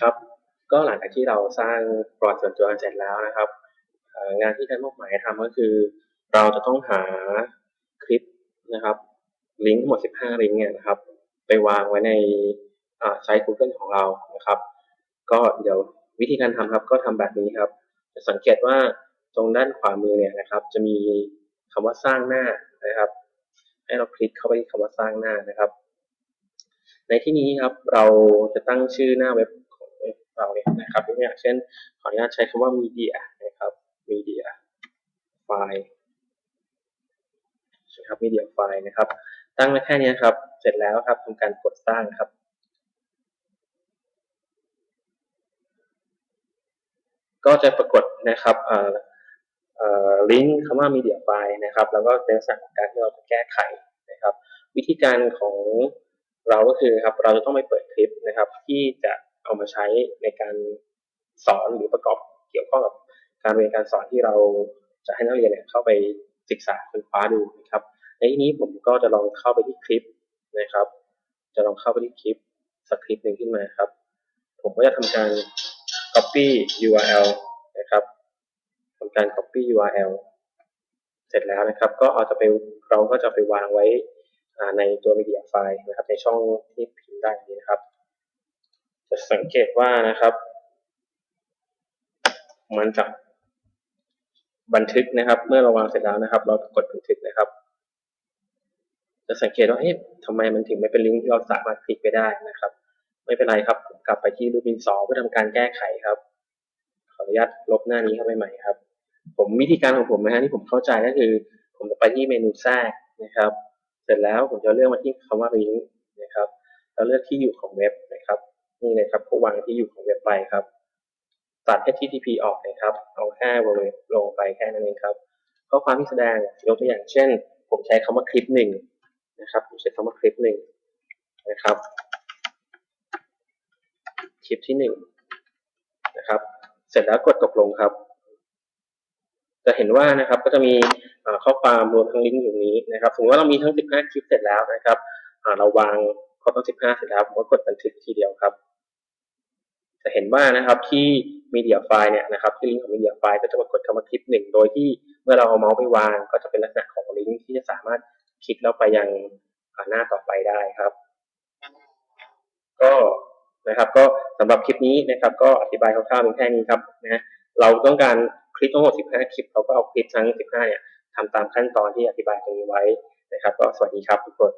ครับ ก็หลังจากที่เราสร้างประวัติส่วนตัวเสร็จแล้วนะครับ งานที่ท่านมอบหมายทำก็คือ เราจะต้องหาคลิปนะครับ ลิงก์ทั้งหมด 15 ลิงก์เนี่ยนะครับ ไปวางไว้ในไซต์ Google ของเรานะครับ ก็เดี๋ยววิธีการทำครับก็ทำแบบนี้ครับ จะสังเกตว่าตรงด้านขวามือเนี่ยนะครับ จะมีคำว่าสร้างหน้านะครับ ให้เราคลิกเข้าไปที่คำว่าสร้างหน้านะครับ ในที่นี้ครับเราจะตั้งชื่อหน้าเว็บ เราเนี่ยนะครับยกตัวอย่างเช่น ขออนุญาตใช้คำว่า media นะครับ media file นะครับ media file นะครับ ตั้งไว้แค่นี้ครับ เสร็จแล้วครับทำการกดสร้างครับก็จะปรากฏนะครับเออเออลิงก์คำว่า media file นะครับ แล้วก็เป็นลักษณะของการที่เราจะแก้ไขนะครับ วิธีการของเราก็คือครับเราจะต้องไปเปิดคลิปนะครับ ที่จะ เอามาใช้ในการสอนหรือประกอบเกี่ยวข้องกับการเรียนการสอนที่เราจะให้นักเรียนเนี่ยเข้าไปศึกษาค้นคว้าดูนะครับในที่นี้ผมก็จะลองเข้าไปที่คลิปนะครับ จะลองเข้าไปที่คลิปสักคลิปหนึ่งขึ้นมาครับ ผมก็จะทำการ copy URL นะครับทำการ copy URL เสร็จแล้วนะครับ ก็เอาจะไปเราก็จะไปวางไว้ในตัว media file นะครับ ในช่องที่พิมพ์ได้นี้นะครับ จะสังเกตว่านะครับ มันจะบันทึกนะครับ เมื่อเราวางเสร็จแล้วนะครับ เรากดบันทึกนะครับ จะสังเกตว่าเอ๊ะทำไมมันถึงไม่เป็นลิงก์ที่เราสามารถคลิกไปได้นะครับ ไม่เป็นไรครับ กลับไปที่รูปดินสอเพื่อทำการแก้ไขครับ ขออนุญาตลบหน้านี้เข้าไปใหม่ครับ ผมวิธีการของผมนะฮะที่ผมเข้าใจก็คือ ผมจะไปที่เมนูแทรกนะครับ เสร็จแล้วผมจะเลือกมาที่คำว่าลิงก์นะครับแล้วเลือกที่อยู่ของเว็บ นะครับนี่เลยครับก็วางที่อยู่ของเว็บไปครับ ตัด HTTP ออกนะครับ เอาแค่ www ลงไปแค่นั้นเองครับข้อความที่แสดงยกตัวอย่างเช่น ผมใช้คำว่าคลิปหนึ่งนะครับผมใช้คำว่าคลิปหนึ่งนะครับ คลิปที่หนึ่งนะครับ เสร็จแล้วกดตกลงครับ จะเห็นว่านะครับก็จะมีข้อความรวมทั้งลิงก์อยู่นี้นะครับสมมติว่าเรามีทั้ง 15 คลิปเสร็จแล้วนะครับเราวางครบทั้ง 15 เสร็จแล้วผมก็กดบันทึกทีเดียวครับ เห็นว่านะครับที่ media file เนี่ยนะครับที่ลิงก์ของ media file ก็จะปรากฏคำว่าคลิปหนึ่งโดยที่เมื่อเราเอาเมาส์ไปวางก็จะเป็นลักษณะของลิงก์ที่จะสามารถคลิกแล้วไปยังหน้าต่อไปได้ครับ ก็นะครับ ก็สำหรับคลิปนี้นะครับ ก็อธิบายคร่าวๆเพียงแค่นี้ครับนะเราต้องการคลิปทั้งหมด 15 คลิป เราก็เอาคลิปทั้ง 15 เนี่ยทำตามขั้นตอนที่อธิบายตรงนี้ไว้นะครับ ก็สวัสดีครับทุกคน